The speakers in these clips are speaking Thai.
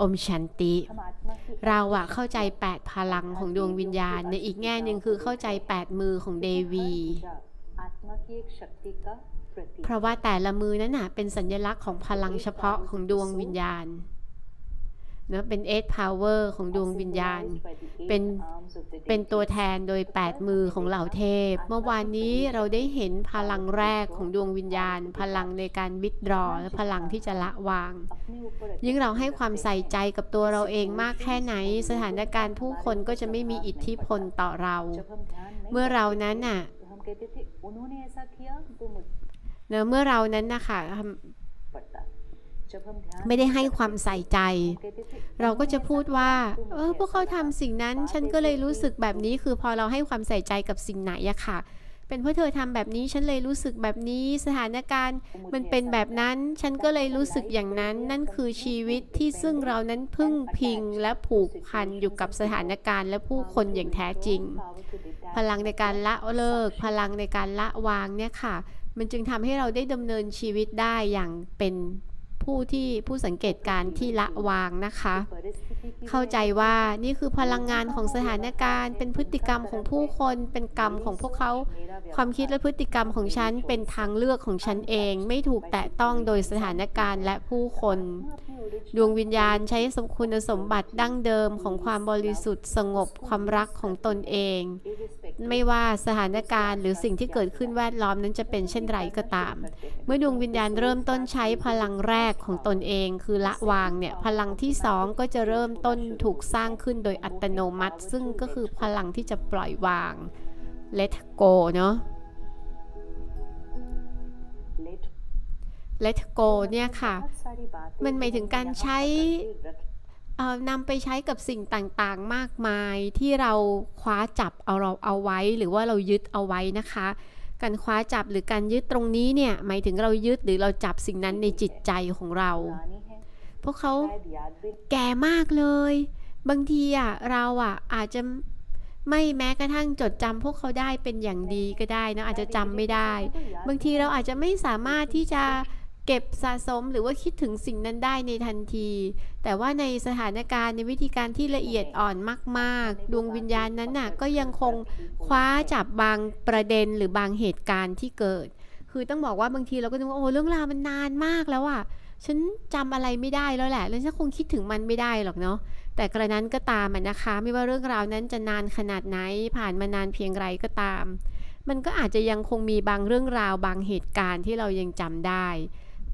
อมชันติ เราอะเข้าใจแปดพลังของดวงวิญญาณ ในอีกแง่หนึ่งคือเข้าใจแปดมือของเดวี เพราะว่าแต่ละมือนั้นน่ะเป็นสัญลักษณ์ของพลังเฉพาะของดวงวิญญาณ นะเป็นเอทพาวเวอร์ของดวงวิญญาณ เป็นเป็นตัวแทนโดย 8 มือของเหล่าเทพ เมื่อวานนี้เราได้เห็นพลังแรกของดวงวิญญาณ พลังในการวิดรอและพลังที่จะละวาง ยิ่งเราให้ความใส่ใจกับตัวเราเองมากแค่ไหน สถานการณ์ผู้คนก็จะไม่มีอิทธิพลต่อเรา เมื่อเรานั้นน่ะเนะเมื่อเรานั้นนะคะ ไม่ได้ให้ความใส่ใจ เราก็จะพูดว่า เออพวกเขาทำสิ่งนั้น ฉันก็เลยรู้สึกแบบนี้คือพอเราให้ความใส่ใจกับสิ่งไหนอะค่ะ เป็นเพราะเธอทำแบบนี้ฉันเลยรู้สึกแบบนี้สถานการณ์มันเป็นแบบนั้น ฉันก็เลยรู้สึกอย่างนั้น นั่นคือชีวิตที่ซึ่งเรานั้นพึ่งพิงและผูกพันอยู่กับสถานการณ์และผู้คนอย่างแท้จริง พลังในการละเลิก พลังในการละวางเนี่ยค่ะ มันจึงทำให้เราได้ดำเนินชีวิตได้อย่างเป็น ผู้ที่ผู้สังเกตการณ์ที่ละวางนะคะ เข้าใจว่านี่คือพลังงานของสถานการณ์ เป็นพฤติกรรมของผู้คนเป็นกรรมของพวกเขา ความคิดและพฤติกรรมของฉันเป็นทางเลือกของฉันเอง ไม่ถูกแตะต้องโดยสถานการณ์และผู้คน ดวงวิญญาณใช้สมคุณสมบัติดั้งเดิมของความบริสุทธิ์สงบความรักของตนเอง ไม่ว่าสถานการณ์หรือสิ่งที่เกิดขึ้นแวดล้อมนั้นจะเป็นเช่นไรก็ตาม เมื่อดวงวิญญาณเริ่มต้นใช้พลังแรกของตนเอง คือละวางเนี่ยพลังที่สองก็จะเริ่มต้นถูกสร้างขึ้นโดยอัตโนมัติ ซึ่งก็คือพลังที่จะปล่อยวาง let go เนาะ let go เนี่ยค่ะ มันหมายถึงการใช้ นำไปใช้กับสิ่งต่างๆมากมายที่เราคว้าจับเอาเราเอาไว้ หรือว่าเรายึดเอาไว้นะคะ การคว้าจับหรือการยึดตรงนี้เนี่ยหมายถึงเรายึดหรือเราจับสิ่งนั้นในจิตใจของเรา พวกเขาแก่มากเลย บางทีอะเราอะอาจจะไม่แม้กระทั่งจดจำพวกเขาได้เป็นอย่างดีก็ได้นะอาจจะจำไม่ได้ บางทีเราอาจจะไม่สามารถที่จะ เก็บสะสมหรือว่าคิดถึงสิ่งนั้นได้ในทันที แต่ว่าในสถานการณ์ในวิธีการที่ละเอียดอ่อนมากๆ ดวงวิญญาณนั้นน่ะก็ยังคงคว้าจับบางประเด็นหรือบางเหตุการณ์ที่เกิด คือต้องบอกว่าบางทีเราก็นึกว่าโอ้เรื่องราวมันนานมากแล้วอะฉันจำอะไรไม่ได้แล้วแหละ แล้วฉันคงคิดถึงมันไม่ได้หรอกเนาะ แต่กระนั้นก็ตามนะคะ ไม่ว่าเรื่องราวนั้นจะนานขนาดไหน ผ่านมานานเพียงไรก็ตาม มันก็อาจจะยังคงมีบางเรื่องราวบางเหตุการณ์ที่เรายังจำได้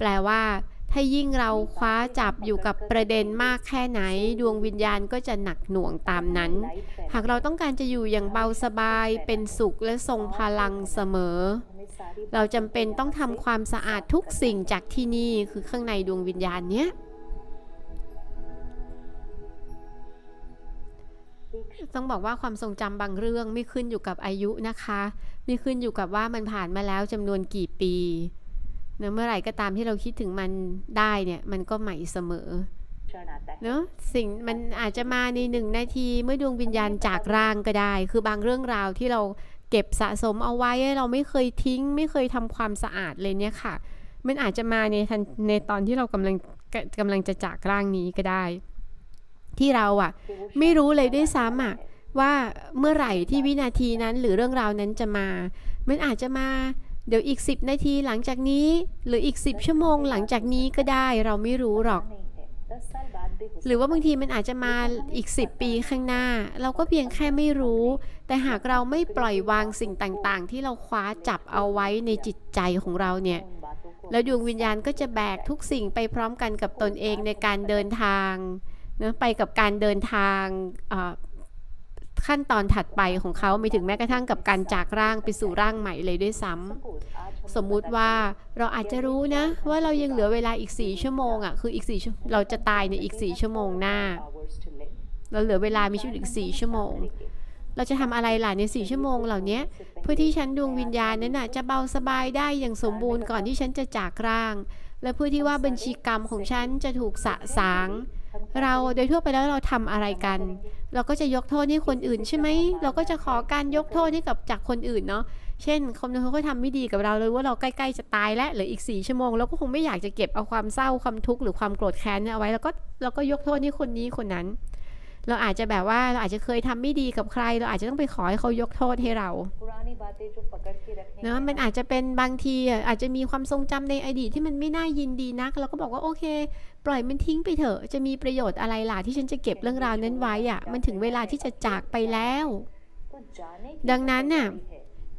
แปลว่า ถ้ายิ่งเราคว้าจับอยู่กับประเด็นมากแค่ไหน ดวงวิญญาณก็จะหนักหน่วงตามนั้น หากเราต้องการจะอยู่อย่างเบาสบายเป็นสุขและทรงพลังเสมอ เราจำเป็นต้องทำความสะอาดทุกสิ่งจากที่นี่คือข้างในดวงวิญญาณเนี้ยต้องบอกว่าความทรงจำบางเรื่องไม่ขึ้นอยู่กับอายุนะคะ ไม่ขึ้นอยู่กับว่ามันผ่านมาแล้วจำนวนกี่ปี นะเมื่อไหร่ก็ตามที่เราคิดถึงมันได้เนี่ย มันก็ใหม่เสมอเนาะสิ่งมันอาจจะมาในหนึ่งนาทีเมื่อดวงวิญญาณจากร่างก็ได้ คือบางเรื่องราวที่เราเก็บสะสมเอาไว้เราไม่เคยทิ้ง ไม่เคยทำความสะอาดเลยเนี่ยค่ะ มันอาจจะมาในทันในตอนที่เรากำลังกำลังจะจากร่างนี้ก็ได้ ที่เราอะ่ะ ไม่รู้เลยด้วยซ้ำอะ่ะว่าเมื่อไหร่ที่วินาทีนั้นหรือเรื่องราวนั้นจะมา มันอาจจะมา เดี๋ยวอีก 10 นาทีหลังจากนี้ หรืออีก 10 ชั่วโมงหลังจากนี้ก็ได้เราไม่รู้หรอก หรือว่าบางทีมันอาจจะมาอีก 10 ปีข้างหน้า เราก็เพียงแค่ไม่รู้ แต่หากเราไม่ปล่อยวางสิ่งต่างๆ ที่เราคว้าจับเอาไว้ในจิตใจของเราเนี่ยแล้วดวงวิญญาณก็จะแบกทุกสิ่งไปพร้อมกันกับตนเองในการเดินทางนะไปกับการเดินทาง ขั้นตอนถัดไปของเขาไม่ถึงแม้กระทั่งกับการจากร่างไปสู่ร่างใหม่เลยด้วยซ้ำ สมมุติว่าเราอาจจะรู้นะ ว่าเรายังเหลือเวลาอีกสี่ชั่วโมงอะคืออีกสี่เราจะตายในอีกสี่ชั่วโมงหน้า เราเหลือเวลามีชีวิตอีกสี่ชั่วโมง เราจะทำอะไรล่ะในสี่ชั่วโมงเหล่านี้เพื่อที่ฉันดวงวิญญาณนั้นน่ะจะเบาสบายได้อย่างสมบูรณ์ก่อนที่ฉันจะจากร่าง และเพื่อที่ว่าบัญชีกรรมของฉันจะถูกสะสาง เราโดยทั่วไปแล้วเราทำอะไรกัน เราก็จะยกโทษให้คนอื่นใช่ไหมเราก็จะขอการยกโทษให้กับจากคนอื่นเนาะเช่นคนนึงเขาก็ทำไม่ดีกับเราเลยว่าเราใกล้ๆจะตายแล้วหรืออีกสี่ชั่วโมงเราก็คงไม่อยากจะเก็บเอาความเศร้าความทุกข์หรือความโกรธแค้นเนี่ยเอาไว้แล้วก็เราก็ยกโทษให้คนนี้คนนั้น เราอาจจะแบบว่าเราอาจจะเคยทำไม่ดีกับใคร เราอาจจะต้องไปขอให้เขายกโทษให้เราเนาะมันอาจจะเป็นบางทีอาจจะมีความทรงจำในอดีตที่มันไม่น่ายินดีนัก เราก็บอกว่าโอเค ปล่อยมันทิ้งไปเถอะ จะมีประโยชน์อะไรล่ะที่ฉันจะเก็บเรื่องราวนั้นไว้อะมันถึงเวลาที่จะจากไปแล้ว ดังนั้นน่ะ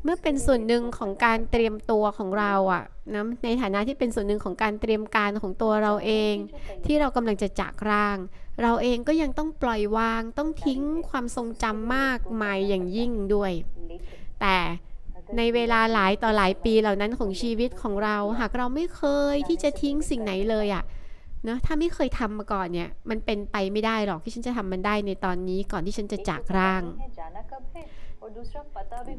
เมื่อเป็นส่วนหนึ่งของการเตรียมตัวของเราอะนะในฐานะที่เป็นส่วนหนึ่งของการเตรียมการของตัวเราเอง ที่เรากำลังจะจากร่าง เราเองก็ยังต้องปล่อยวางต้องทิ้งความทรงจำมากมายอย่างยิ่งด้วย แต่ในเวลาหลายต่อหลายปีเหล่านั้นของชีวิตของเรา หากเราไม่เคยที่จะทิ้งสิ่งไหนเลยอะ่ะเนาะถ้าไม่เคยทำมาก่อนเนี่ย มันเป็นไปไม่ได้หรอกที่ฉันจะทำมันได้ในตอนนี้ก่อนที่ฉันจะจากร่าง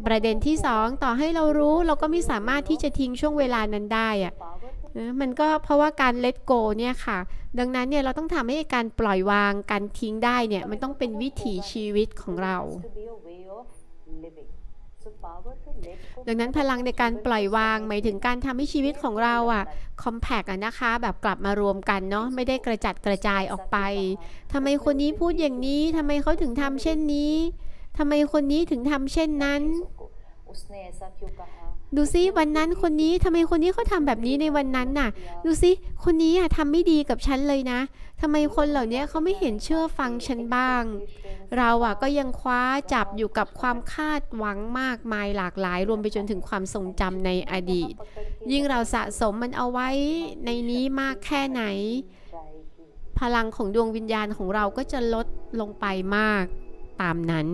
ประเด็นที่สองต่อให้เรารู้เราก็ไม่สามารถที่จะทิ้งช่วงเวลานั้นได้อะ มันก็เพราะว่าการ let go เนี่ยค่ะ ดังนั้นเนี่ยเราต้องทำให้การปล่อยวางการทิ้งได้เนี่ยมันต้องเป็นวิถีชีวิตของเรา ดังนั้นพลังในการปล่อยวางหมายถึงการทำให้ชีวิตของเราอะคอมแพกอะนะคะ แบบกลับมารวมกันเนาะไม่ได้กระจัดกระจายออกไปทำไมคนนี้พูดอย่างนี้ทำไมเขาถึงทำเช่นนี้ทำไมคนนี้ถึงทำเช่นนั้น ดูซิวันนั้นคนนี้ทำไมคนนี้เขาทำแบบนี้ในวันนั้นน่ะ ดูซิคนนี้อะทำไม่ดีกับฉันเลยนะทำไมคนเหล่านี้เขาไม่เห็นเชื่อฟังฉันบ้าง เราอะก็ยังคว้าจับอยู่กับความคาดหวังมากมายหลากหลาย รวมไปจนถึงความทรงจำในอดีต ยิ่งเราสะสมมันเอาไว้ในนี้มากแค่ไหน พลังของดวงวิญญาณของเราก็จะลดลงไปมากตามนั้น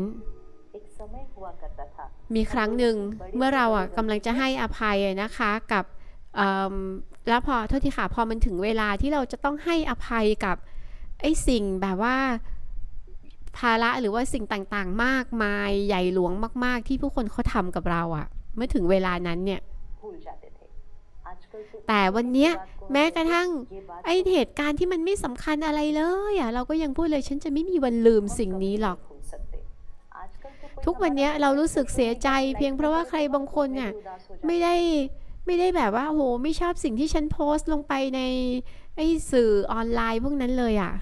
มีครั้งหนึ่งเมื่อเราอะกำลังจะให้อภัยนะคะกับแล้วพอโทษทีค่ะพอมันถึงเวลาที่เราจะต้องให้อภัยกับไอ้สิ่งแบบว่าภาระหรือว่าสิ่งต่างๆ มากมายใหญ่หลวงมาก ๆ ที่ผู้คนเขาทำกับเราอะ่ะ เมื่อถึงเวลานั้นเนี่ยแต่วันนี้แม้กระทั่งไอเหตุการณ์ที่มันไม่สำคัญอะไรเลยอะ่ะเราก็ยังพูดเลยฉันจะไม่มีวันลืมสิ่งนี้หรอก ทุกวันนี้เรารู้สึกเสียใจ เพียงเพราะว่าใครบางคนเนี่ยไม่ได้ไม่ได้แบบว่าโหไม่ชอบสิ่งที่ฉันโพสต์ลงไปในไอ้สื่อออนไลน์พวกนั้นเลยอะ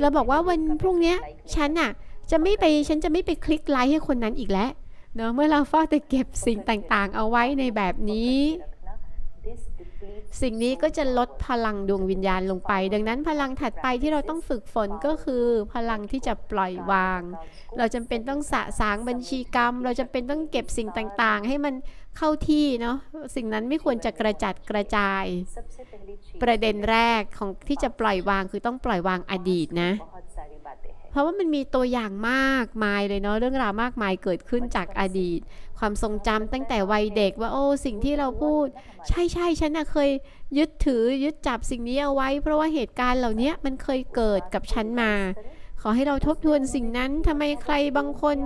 เราบอกว่าวันพรุ่งนี้ฉันอะจะไม่ไปฉันจะไม่ไปคลิกไลค์ให้คนนั้นอีกแล้วเนาะเมื่อเราเฝ้าแต่เก็บสิ่งต่างๆ เอาไว้ในแบบนี้ สิ่งนี้ก็จะลดพลังดวงวิญญาณลงไป ดังนั้นพลังถัดไปที่เราต้องฝึกฝนก็คือพลังที่จะปล่อยวาง เราจำเป็นต้องสะสางบัญชีกรรม เราจำเป็นต้องเก็บสิ่งต่างๆ ให้มันเข้าที่เนาะสิ่งนั้นไม่ควรจะกระจัดกระจาย ประเด็นแรกของที่จะปล่อยวางคือต้องปล่อยวางอดีตนะ เพราะว่ามันมีตัวอย่างมากมายเลยเนาะเรื่องราวมากมายเกิดขึ้นจากอดีต ความทรงจำตั้งแต่วัยเด็กว่าโอ้สิ่งที่เราพูด ใช่ใช่ฉันนะเคยยึดถือยึดจับสิ่งนี้เอาไว้ เพราะว่าเหตุการณ์เหล่านี้มันเคยเกิดกับฉันมา ขอให้เราทบทวนสิ่งนั้นทำไมใครบางคน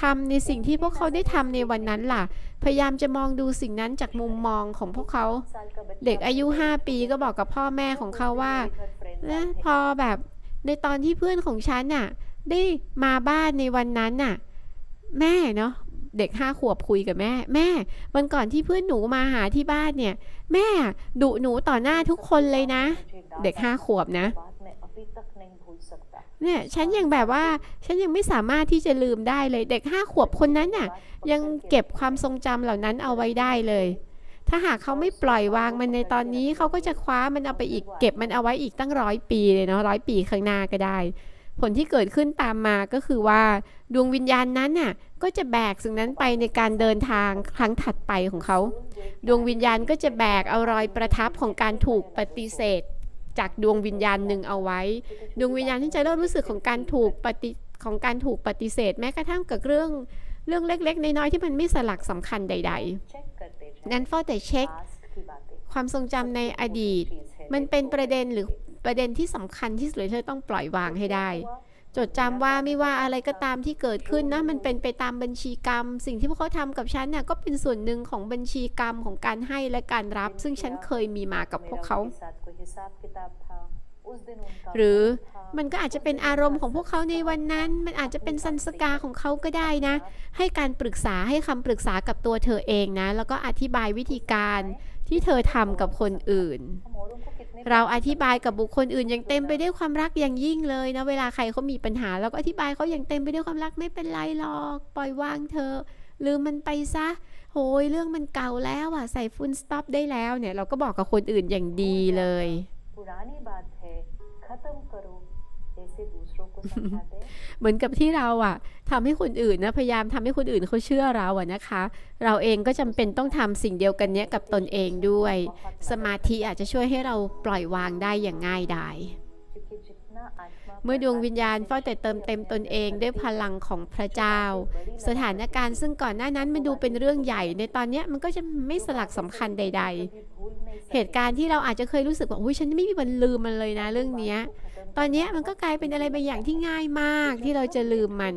ทำในสิ่งที่พวกเขาได้ทำในวันนั้นล่ะ พยายามจะมองดูสิ่งนั้นจากมุมมองของพวกเขา เด็กอายุ 5 ปีก็บอกกับพ่อแม่ของเขาว่านะพอแบบ ในตอนที่เพื่อนของฉันน่ะ ได้มาบ้านในวันนั้นน่ะ แม่เนาะเด็กห้าขวบคุยกับแม่ แม่วันก่อนที่เพื่อนหนูมาหาที่บ้านเนี่ย แม่ดุหนูต่อหน้าทุกคนเลยนะ เด็กห้าขวบนะเนี่ยฉันยังแบบว่าฉันยังไม่สามารถที่จะลืมได้เลย เด็กห้าขวบคนนั้นน่ะ ยังเก็บความทรงจำเหล่านั้นเอาไว้ได้เลย ถ้าหากเขาไม่ปล่อยวางมันในตอนนี้เขาก็จะคว้ามันเอาไปอีกเก็บมันเอาไว้อีกตั้งร้อยปีเลยเนาะร้อยปีข้างหน้าก็ได้ ผลที่เกิดขึ้นตามมาก็คือว่า ดวงวิญญาณนั้นน่ะก็จะแบกสิ่งนั้นไปในการเดินทางครั้งถัดไปของเขา ดวงวิญญาณก็จะแบกเอารอยประทับของการถูกปฏิเสธ จากดวงวิญญาณหนึ่งเอาไว้ ดวงวิญญาณที่จะเริ่มรู้สึกของการถูกปฏิของการถูกปฏิเสธ แม้กระทั่งกับเรื่อง เรื่องเล็กๆ น้อยๆที่มันไม่สลักสำคัญใด ๆ นั้นเฝ้าแต่เช็ค ความทรงจำในอดีต มันเป็นประเด็นหรือประเด็นที่สำคัญที่สุดเลยเธอต้องปล่อยวางให้ได้ จดจำว่าไม่ว่าอะไรก็ตามที่เกิดขึ้นนะ มันเป็นไปตามบัญชีกรรม สิ่งที่พวกเขาทำกับฉันเนี่ยก็เป็นส่วนหนึ่งของบัญชีกรรมของการให้และการรับ ซึ่งฉันเคยมีมากับพวกเขา หรือมันก็อาจจะเป็นอารมณ์ของพวกเขาในวันนั้น มันอาจจะเป็นสันสกาของเขาก็ได้นะ ให้การปรึกษาให้คำปรึกษากับตัวเธอเองนะ แล้วก็อธิบายวิธีการที่เธอทำกับคนอื่น เราอธิบายกับบุคคลอื่นอย่างเต็มไปด้วยความรักอย่างยิ่งเลยนะ เวลาใครเขามีปัญหาเราก็อธิบายเขาอย่างเต็มไปด้วยความรักไม่เป็นไรหรอก ปล่อยวางเธอลืมมันไปซะโหยเรื่องมันเก่าแล้วอะใส่ฟุ้นสต็อปได้แล้วเนี่ยเราก็บอกกับคนอื่นอย่างดีเลย เหมือนกับที่เราอะ ทำให้คนอื่นนะพยายามทำให้คนอื่นเขาเชื่อเราอะนะคะ เราเองก็จำเป็นต้องทำสิ่งเดียวกันเนี้ยกับตนเองด้วย สมาธิอาจจะช่วยให้เราปล่อยวางได้อย่างง่ายดายเมื่อดวงวิญญาณเฝ้าแต่เติมเต็มตนเองด้วยพลังของพระเจ้า สถานการณ์ซึ่งก่อนหน้านั้นมันดูเป็นเรื่องใหญ่ ในตอนนี้มันก็จะไม่สลักสำคัญใด ๆ เหตุการณ์ที่เราอาจจะเคยรู้สึกว่าอุ้ยฉันไม่มีวันลืมมันเลยนะเรื่องเนี้ย ตอนนี้มันก็กลายเป็นอะไรบางอย่างที่ง่ายมากที่เราจะลืมมัน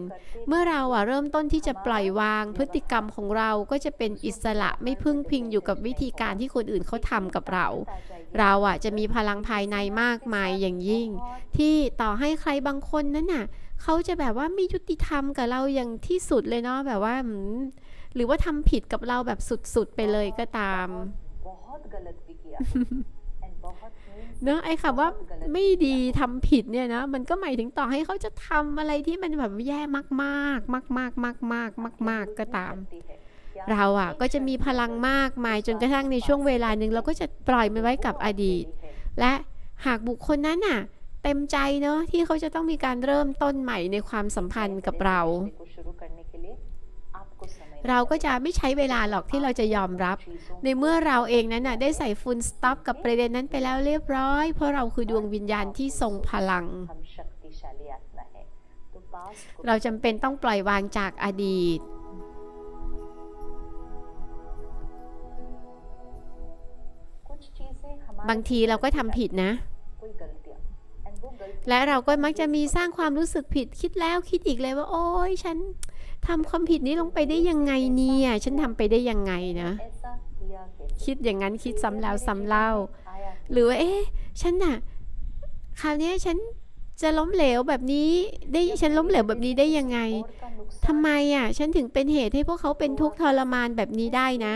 เมื่อเราอะเริ่มต้นที่จะปล่อยวางพฤติกรรมของเราก็จะเป็นอิสระไม่พึ่งพิงอยู่กับวิธีการที่คนอื่นเขาทำกับเรา เราอะจะมีพลังภายในมากมายอย่างยิ่ง ที่ต่อให้ใครบางคนนั้นน่ะเขาจะแบบว่าไม่ยุติธรรมกับเราอย่างที่สุดเลยเนาะแบบว่าหืมหรือว่าทำผิดกับเราแบบสุดๆไปเลยก็ตาม เนาะไอ้คำว่าไม่ดีทำผิดเนี่ยนะมันก็หมายถึงต่อให้เขาจะทำอะไรที่มันแบบแย่มากๆ มากมากมากมากมากกก็ตาม เราอะก็จะมีพลังมากมายจนกระทั่งในช่วงเวลาหนึ่งเราก็จะปล่อยมันไว้กับอดีต และหากบุคคลนั้นอะเต็มใจเนาะที่เขาจะต้องมีการเริ่มต้นใหม่ในความสัมพันธ์กับเรา เราก็จะไม่ใช้เวลาหรอกที่เราจะยอมรับ ในเมื่อเราเองนั้นน่ะได้ใส่ฟุลสต็อปกับประเด็นนั้นไปแล้วเรียบร้อย เพราะเราคือดวงวิญญาณที่ทรงพลัง เราจำเป็นต้องปล่อยวางจากอดีตบางทีเราก็ทำผิดนะ และเราก็มักจะมีสร้างความรู้สึกผิดคิดแล้วคิดอีกเลยว่า โอ๊ยฉัน ทำความผิดนี้ลงไปได้ยังไงเนี่ย ฉันทำไปได้ยังไงนะ คิดอย่างนั้นคิดซ้ำแล้วซ้ำเล่า หรือว่าเอ๊ะ ฉันน่ะ คราวนี้ฉันจะล้มเหลวแบบนี้ได้ฉันล้มเหลวแบบนี้ได้ยังไง ทำไมอะ ฉันถึงเป็นเหตุให้พวกเขาเป็นทุกข์ทรมานแบบนี้ได้นะ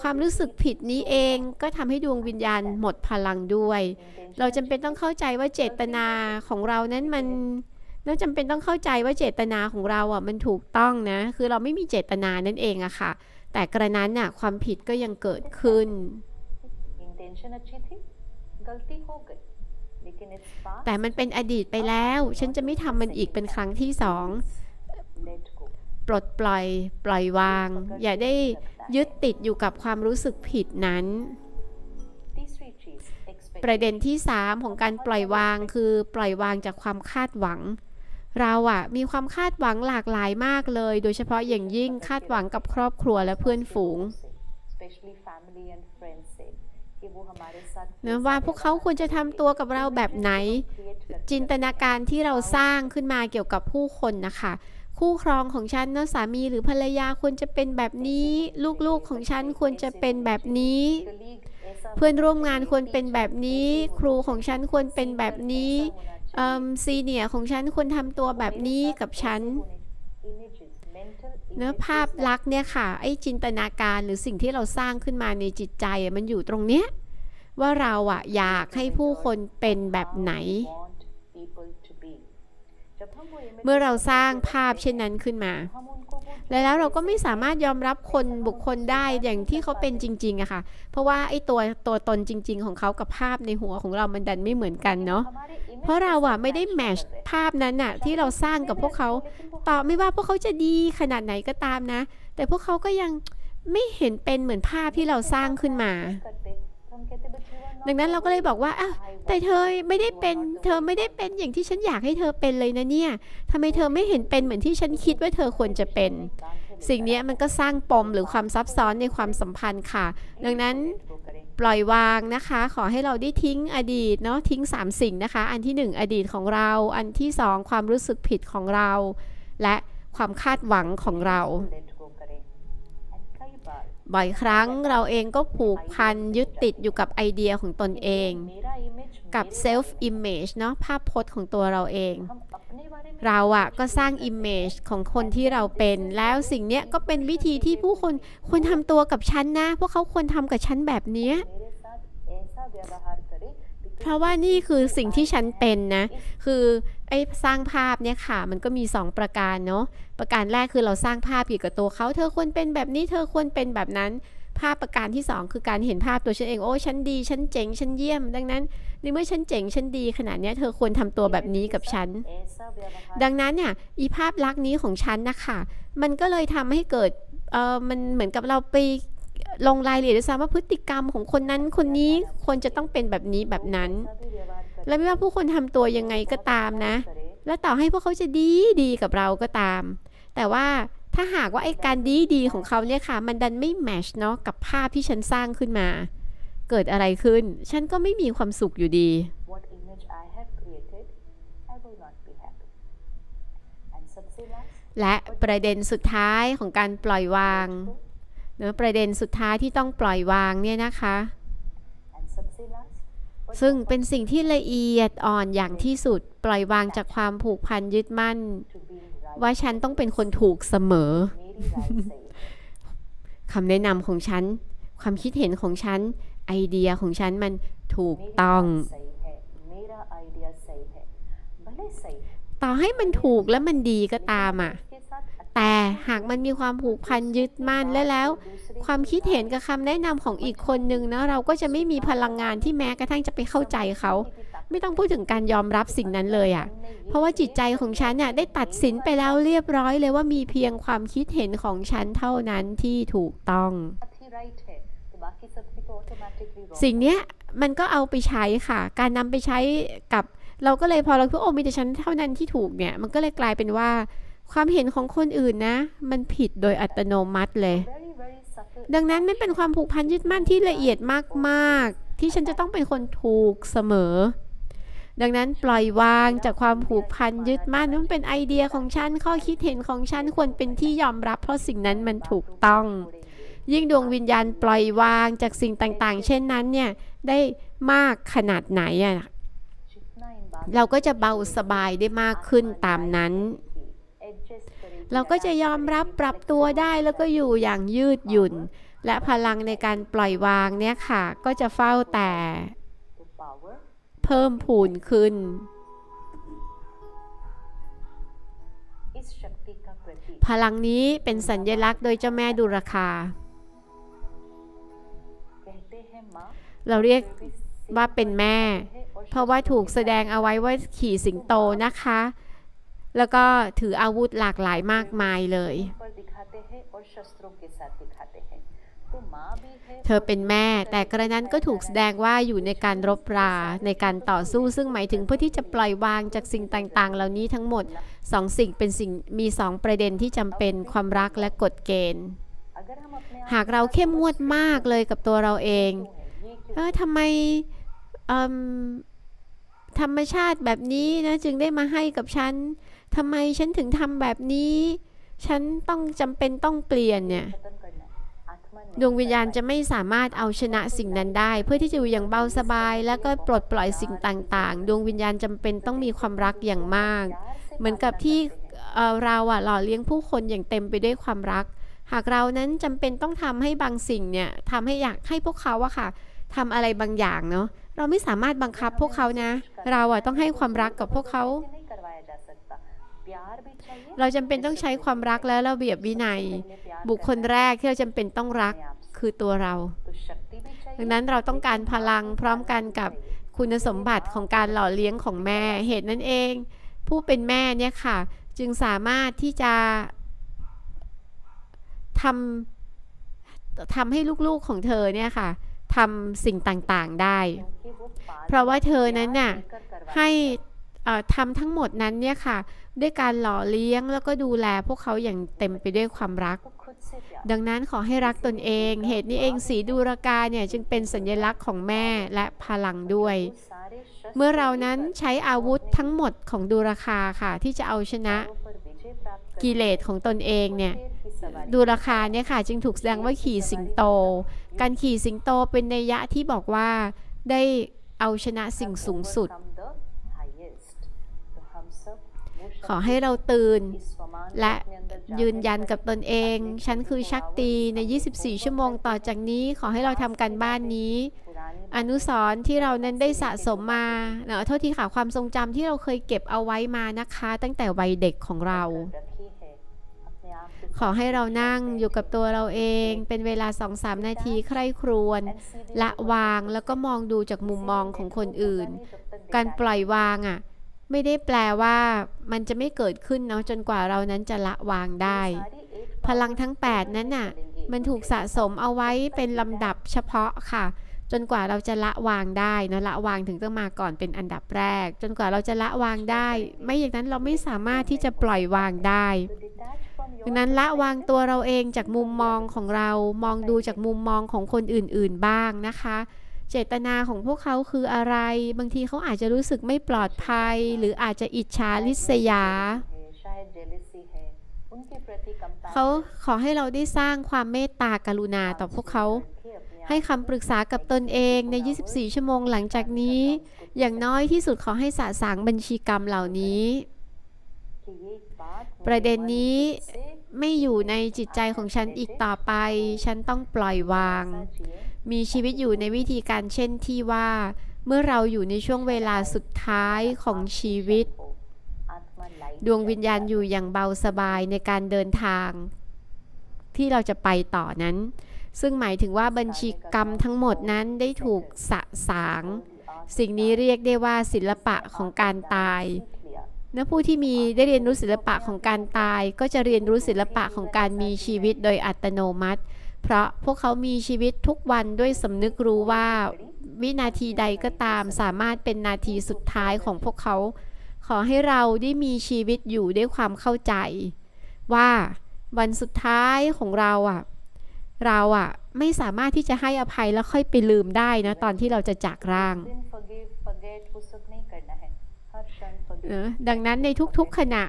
ความรู้สึกผิดนี้เองก็ทำให้ดวงวิญญาณหมดพลังด้วย เราจำเป็นต้องเข้าใจว่าเจตนาของเรานั้นมัน แล้วจำเป็นต้องเข้าใจว่าเจตนาของเราอะมันถูกต้องนะ คือเราไม่มีเจตนานั่นเองอะค่ะ แต่กระนั้นน่ะความผิดก็ยังเกิดขึ้น แต่มันเป็นอดีตไปแล้ว ฉันจะไม่ทำมันอีกเป็นครั้งที่สองปลดปล่อยปล่อยวาง อย่าได้ยึดติดอยู่กับความรู้สึกผิดนั้น ประเด็นที่ 3 ของการปล่อยวางคือปล่อยวางจากความคาดหวัง เราอะมีความคาดหวังหลากหลายมากเลย โดยเฉพาะอย่างยิ่งคาดหวังกับครอบครัวและเพื่อนฝูงนะว่าพวกเขาควรจะทำตัวกับเราแบบไหน จินตนาการที่เราสร้างขึ้นมาเกี่ยวกับผู้คนนะคะคู่ครองของฉันนะสามีหรือภรรยาควรจะเป็นแบบนี้ ลูกๆของฉันควรจะเป็นแบบนี้ เพื่อนร่วมงานควรเป็นแบบนี้ ครูของฉันควรเป็นแบบนี้ เอ่มซีเนียของฉันควรทำตัวแบบนี้กับฉัน เนื้อภาพลักษณ์เนี่ยค่ะ ไอ้จินตนาการหรือสิ่งที่เราสร้างขึ้นมาในจิตใจมันอยู่ตรงเนี้ย ว่าเราอะอยากให้ผู้คนเป็นแบบไหน เมื่อเราสร้างภาพเช่นนั้นขึ้นมา แล้วเราก็ไม่สามารถยอมรับคนบุคคลได้อย่างที่เขาเป็นจริงๆอะค่ะ เพราะว่าไอ้ตัวตัวตนจริง ๆ ของเขากับภาพในหัวของเรามันดันไม่เหมือนกันเนาะ เพราะเราอะไม่ได้แมชภาพนั้นอะที่เราสร้างกับพวกเขาต่อไม่ว่าพวกเขาจะดีขนาดไหนก็ตามนะ แต่พวกเขาก็ยังไม่เห็นเป็นเหมือนภาพที่เราสร้างขึ้นมา ดังนั้นเราก็เลยบอกว่าอ้าแต่เธอไม่ได้เป็น เธอไม่ได้เป็นอย่างที่ฉันอยากให้เธอเป็นเลยนะเนี่ยทำไมเธอไม่เห็นเป็นเหมือนที่ฉันคิดว่าเธอควรจะเป็น สิ่งนี้มันก็สร้างปมหรือความซับซ้อนในความสัมพันธ์ค่ะ ดังนั้น ปล่อยวางนะคะ ขอให้เราได้ทิ้งอดีตเนาะทิ้ง 3 สิ่งนะคะ อันที่ 1 อดีตของเรา อันที่ 2 ความรู้สึกผิดของเรา และความคาดหวังของเราบ่อยครั้งเราเองก็ผูกพันยึดติดอยู่กับไอเดียของตนเอง กับเซลฟ์อิมเมจเนาะภาพพจน์ของตัวเราเอง เราอะก็สร้างอิมเมจของคนที่เราเป็น แล้วสิ่งเนี้ยก็เป็นวิธีที่ผู้คนควรทำตัวกับฉันนะ พวกเขาควรทำกับฉันแบบเนี้ยเพราะว่านี่คือสิ่งที่ฉันเป็นนะ คือไอ้สร้างภาพเนี่ยค่ะ มันก็มี 2 ประการเนาะประการแรกคือเราสร้างภาพเกี่ยวกับตัวเขา เธอควรเป็นแบบนี้เธอควรเป็นแบบนั้น ภาพประการที่ 2 คือการเห็นภาพตัวฉันเองโอ้ฉันดีฉันเจ๋งฉันเยี่ยม ดังนั้นในเมื่อฉันเจ๋งฉันดีขนาดนี้เธอควรทำตัวแบบนี้กับฉัน ดังนั้นเนี่ยอีภาพลักษณ์นี้ของฉันนะคะมันก็เลยทำให้เกิดเออมันเหมือนกับเราไปลงรายละเอียดด้วยซ้ำว่าพฤติกรรมของคนนั้นคนนี้ควรจะต้องเป็นแบบนี้แบบนั้น และไม่ว่าผู้คนทำตัวยังไงก็ตามนะ และต่อให้พวกเขาจะดีดีกับเราก็ตาม แต่ว่า ถ้าหากว่าไอ้การดีดีของเขาเนี่ยค่ะ มันดันไม่แมชเนาะกับภาพที่ฉันสร้างขึ้นมา เกิดอะไรขึ้น ฉันก็ไม่มีความสุขอยู่ดี และประเด็นสุดท้ายของการปล่อยวางเนะประเด็นสุดท้ายที่ต้องปล่อยวางเนี่ยนะคะ ซึ่งเป็นสิ่งที่ละเอียดอ่อนอย่างที่สุดปล่อยวางจากความผูกพันยึดมั่น ว่าฉันต้องเป็นคนถูกเสมอคำแนะนำของฉัน ความคิดเห็นของฉัน ไอเดียของฉันมันถูกต้องต่อให้มันถูกและมันดีก็ตามอะ แต่หากมันมีความผูกพันยึดมั่นและแล้ว ความคิดเห็นกับคำแนะนำของอีกคนนึงนะเราก็จะไม่มีพลังงานที่แม้กระทั่งจะไปเข้าใจเขา ไม่ต้องพูดถึงการยอมรับสิ่งนั้นเลยอะ่ะ เพราะว่าจิตใจของฉันเนี่ยได้ตัดสินไปแล้วเรียบร้อยเลยว่ามีเพียงความคิดเห็นของฉันเท่านั้นที่ถูกต้อง สิ่งเนี้ยมันก็เอาไปใช้ค่ะ การนำไปใช้กับเราก็เลยพอเราคิดโอ้มีแต่ฉันเท่านั้นที่ถูกเนี่ย มันก็เลยกลายเป็นว่าความเห็นของคนอื่นนะ มันผิดโดยอัตโนมัติเลย ดังนั้นไม่เป็นความผูกพันยึดมั่นที่ละเอียดมาก ๆ ที่ฉันจะต้องเป็นคนถูกเสมอ ดังนั้นปล่อยวางจากความผูกพันยึดมั่นมันเป็นไอเดียของฉันข้อคิดเห็นของฉันควรเป็นที่ยอมรับ เพราะสิ่งนั้นมันถูกต้อง ยิ่งดวงวิญญาณปล่อยวางจากสิ่งต่างๆ เช่นนั้นเนี่ยได้มากขนาดไหนอะเราก็จะเบาสบายได้มากขึ้นตามนั้น เราก็จะยอมรับปรับตัวได้แล้วก็อยู่อย่างยืดหยุ่น และพลังในการปล่อยวางเนี่ยค่ะ ก็จะเฝ้าแต่ พิ่มพูนขึ้น พลังนี้เป็นสัญญลักษณ์โดยเจ้าแม่ดุรคา เราเรียกว่าเป็นแม่ เพราะว่าถูกแสดงเอาไว้ว่าขี่สิงโตนะคะ แล้วก็ถืออาวุธหลากหลายมากมายเลย เธอเป็นแม่ แต่กระนั้นก็ถูกแสดงว่าอยู่ในการรบราในการต่อสู้ซึ่งหมายถึงเพื่อที่จะปล่อยวางจากสิ่งต่างๆ เหล่านี้ทั้งหมดสองสิ่งเป็นสิ่งมีสองประเด็นที่จำเป็นความรักและกฎเกณฑ์ หากเราเข้มงวดมากเลยกับตัวเราเองเออทำไมธรรมชาติแบบนี้นะจึงได้มาให้กับฉันทำไมฉันถึงทำแบบนี้ ฉันต้องจำเป็นต้องเปลี่ยนเนี่ย ดวงวิญญาณจะไม่สามารถเอาชนะสิ่งนั้นได้ เพื่อที่จะอยู่อย่างเบาสบาย แล้วก็ปลดปล่อยสิ่งต่างๆ ดวงวิญญาณจำเป็นต้องมีความรักอย่างมาก เหมือนกับที่เราอะหล่อเลี้ยงผู้คนอย่างเต็มไปด้วยความรัก หากเรานั้นจำเป็นต้องทำให้บางสิ่งเนี่ยทำให้อยากให้พวกเขาอะค่ะทำอะไรบางอย่างเนาะเราไม่สามารถบังคับพวกเขานะ เราอะต้องให้ความรักกับพวกเขา เราจำเป็นต้องใช้ความรักและระเบียบวินัย บุคคลแรกที่เราจำเป็นต้องรักคือตัวเรา ดังนั้นเราต้องการพลังพร้อมกันกับคุณสมบัติของการหล่อเลี้ยงของแม่ เหตุนั้นเอง ผู้เป็นแม่เนี่ยค่ะ จึงสามารถที่จะทำทำให้ลูกๆของเธอเนี่ยค่ะทำสิ่งต่างๆได้ เพราะว่าเธอนั้นน่ะให้ทำทั้งหมดนั้นเนี่ยค่ะ ด้วยการหล่อเลี้ยงแล้วก็ดูแลพวกเขาอย่างเต็มไปด้วยความรัก ดังนั้นขอให้รักตนเอง เหตุนี้เองสีดูรากาเนี่ยจึงเป็นสัญลักษณ์ของแม่และพลังด้วย เมื่อเรานั้นใช้อาวุธทั้งหมดของดูราคาค่ะ ที่จะเอาชนะกิเลสของตนเองเนี่ยดูราคาเนี่ยค่ะจึงถูกแสดงว่าขี่สิงโต การขี่สิงโตเป็นนยะที่บอกว่าได้เอาชนะสิ่งสูงสุด ขอให้เราตื่น และยืนยันกับตนเอง ฉันคือชักตีใน 24 ชั่วโมงต่อจากนี้ขอให้เราทำการบ้านนี้ อนุสรณ์ที่เรานั้นได้สะสมมาเนอะโทษทีค่ะความทรงจำที่เราเคยเก็บเอาไว้มานะคะ ตั้งแต่วัยเด็กของเรา ขอให้เรานั่งอยู่กับตัวเราเอง เป็นเวลา 2-3 นาทีใคร่ครวญละวางแล้วก็มองดูจากมุมมองของคนอื่น การปล่อยวางอะ ไม่ได้แปลว่ามันจะไม่เกิดขึ้นเนาะจนกว่าเรานั้นจะละวางได้ พลังทั้ง 8 นั้นน่ะ มันถูกสะสมเอาไว้เป็นลำดับเฉพาะค่ะ จนกว่าเราจะละวางได้นะละวางถึงต้องมาก่อนเป็นอันดับแรก จนกว่าเราจะละวางได้ ไม่อย่างนั้นเราไม่สามารถที่จะปล่อยวางได้ดังนั้นละวางตัวเราเองจากมุมมองของเรา มองดูจากมุมมองของคนอื่นๆบ้างนะคะ เจตนาของพวกเขาคืออะไร บางทีเขาอาจจะรู้สึกไม่ปลอดภัย หรืออาจจะอิจฉาริษยา เขาขอให้เราได้สร้างความเมตตากรุณาต่อพวกเขา ให้คำปรึกษากับตนเองใน 24 ชั่วโมงหลังจากนี้ อย่างน้อยที่สุดขอให้สะสางบัญชีกรรมเหล่านี้ ประเด็นนี้ไม่อยู่ในจิตใจของฉันอีกต่อไป ฉันต้องปล่อยวาง มีชีวิตอยู่ในวิธีการเช่นที่ว่า เมื่อเราอยู่ในช่วงเวลาสุดท้ายของชีวิต ดวงวิญญาณอยู่อย่างเบาสบายในการเดินทาง ที่เราจะไปต่อนั้น ซึ่งหมายถึงว่าบัญชีกรรมทั้งหมดนั้นได้ถูกสะสาง สิ่งนี้เรียกได้ว่าศิลปะของการตายนื้อผู้ที่มีได้เรียนรู้ศิลปะของการตาย ก็จะเรียนรู้ศิลปะของการมีชีวิตโดยอัตโนมัติ เพราะพวกเขามีชีวิตทุกวันด้วยสำนึกรู้ว่าวินาทีใดก็ตามสามารถเป็นนาทีสุดท้ายของพวกเขา ขอให้เราได้มีชีวิตอยู่ด้วยความเข้าใจ ว่าวันสุดท้ายของเราอะ เราอะ ไม่สามารถที่จะให้อภัยแล้วค่อยไปลืมได้นะ ตอนที่เราจะจากร่างดังนั้นในทุกๆขณะ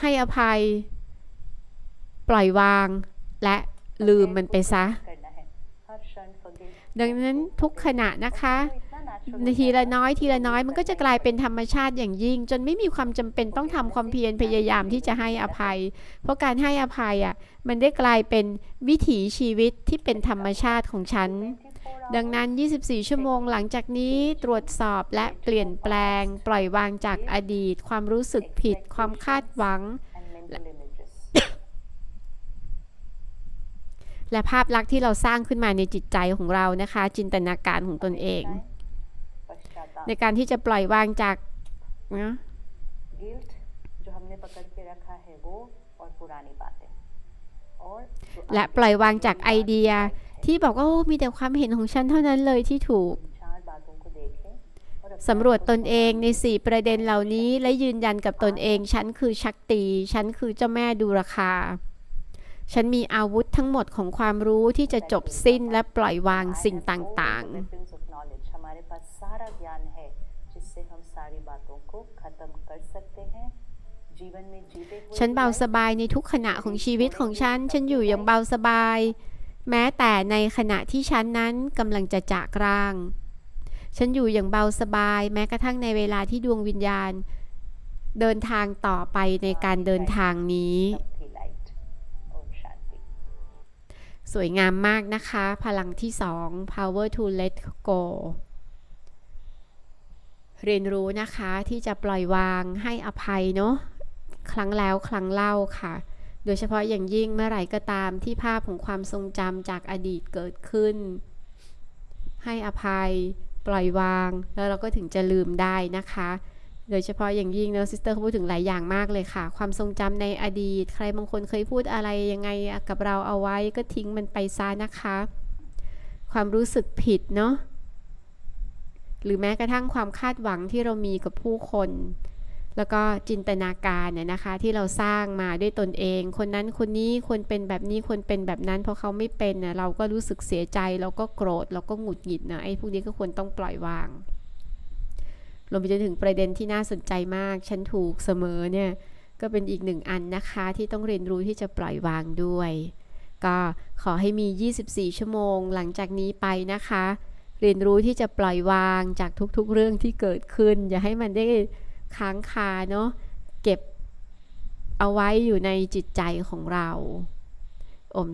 ให้อภัย ปล่อยวาง และลืมมันไปซะ ดังนั้นทุกขณะนะคะทีละน้อยทีละน้อยมันก็จะกลายเป็นธรรมชาติอย่างยิ่ง จนไม่มีความจำเป็นต้องทำความเพียรพยายามที่จะให้อภัย เพราะการให้อภัยอะมันได้กลายเป็นวิถีชีวิตที่เป็นธรรมชาติของฉัน ดังนั้น 24 ชั่วโมงหลังจากนี้ตรวจสอบและเปลี่ยนแปลง ปล่อยวางจากอดีต ความรู้สึกผิด ความคาดหวัง และภาพลักษณ์ที่เราสร้างขึ้นมาในจิตใจของเรานะคะ จินตนาการของตนเอง ในการที่จะปล่อยวางจากนะและปล่อยวางจากไอเดียที่บอกว่ามีแต่ความเห็นของฉันเท่านั้นเลยที่ถูกสำรวจตนเองใน 4 ประเด็นเหล่านี้ และยืนยันกับตนเอง ฉันคือชักตี ฉันคือเจ้าแม่ดูราคา ฉันมีอาวุธทั้งหมดของความรู้ที่จะจบสิ้นและปล่อยวางสิ่งต่างๆฉันเบาสบายในทุกขณะของชีวิตของฉัน ฉันอยู่อย่างเบาสบาย แม้แต่ในขณะที่ฉันนั้นกำลังจะจากร่าง ฉันอยู่อย่างเบาสบาย แม้กระทั่งในเวลาที่ดวงวิญญาณ เดินทางต่อไปในการเดินทางนี้ สวยงามมากนะคะ พลังที่ 2 power to let go เรียนรู้นะคะที่จะปล่อยวางให้อภัยเนาะครั้งแล้วครั้งเล่าค่ะ โดยเฉพาะอย่างยิ่งเมื่อไหร่ก็ตามที่ภาพของความทรงจำจากอดีตเกิดขึ้น ให้อภัย ปล่อยวาง แล้วเราก็ถึงจะลืมได้นะคะ โดยเฉพาะอย่างยิ่งเนอะซิสเตอร์เขาพูดถึงหลายอย่างมากเลยค่ะ ความทรงจำในอดีต ใครบางคนเคยพูดอะไรยังไงกับเราเอาไว้ก็ทิ้งมันไปซะนะคะ ความรู้สึกผิดเนาะหรือแม้กระทั่งความคาดหวังที่เรามีกับผู้คน แล้วก็จินตนาการเนี่ยนะคะ ที่เราสร้างมาด้วยตนเอง คนนั้นคนนี้ควรเป็นแบบนี้ควรเป็นแบบนั้น เพราะเขาไม่เป็นนะเราก็รู้สึกเสียใจเราก็โกรธเราก็หงุดหงิดนะไอ้พวกนี้ก็ควรต้องปล่อยวาง รวมไปจนถึงประเด็นที่น่าสนใจมาก ฉันถูกเสมอเนี่ย ก็เป็นอีกหนึ่งอันนะคะที่ต้องเรียนรู้ที่จะปล่อยวางด้วย ก็ขอให้มี 24 ชั่วโมงหลังจากนี้ไปนะคะ เรียนรู้ที่จะปล่อยวางจากทุกๆเรื่องที่เกิดขึ้น อย่าให้มันได้ค้างคาเนาะเก็บเอาไว้อยู่ในจิตใจของเราอม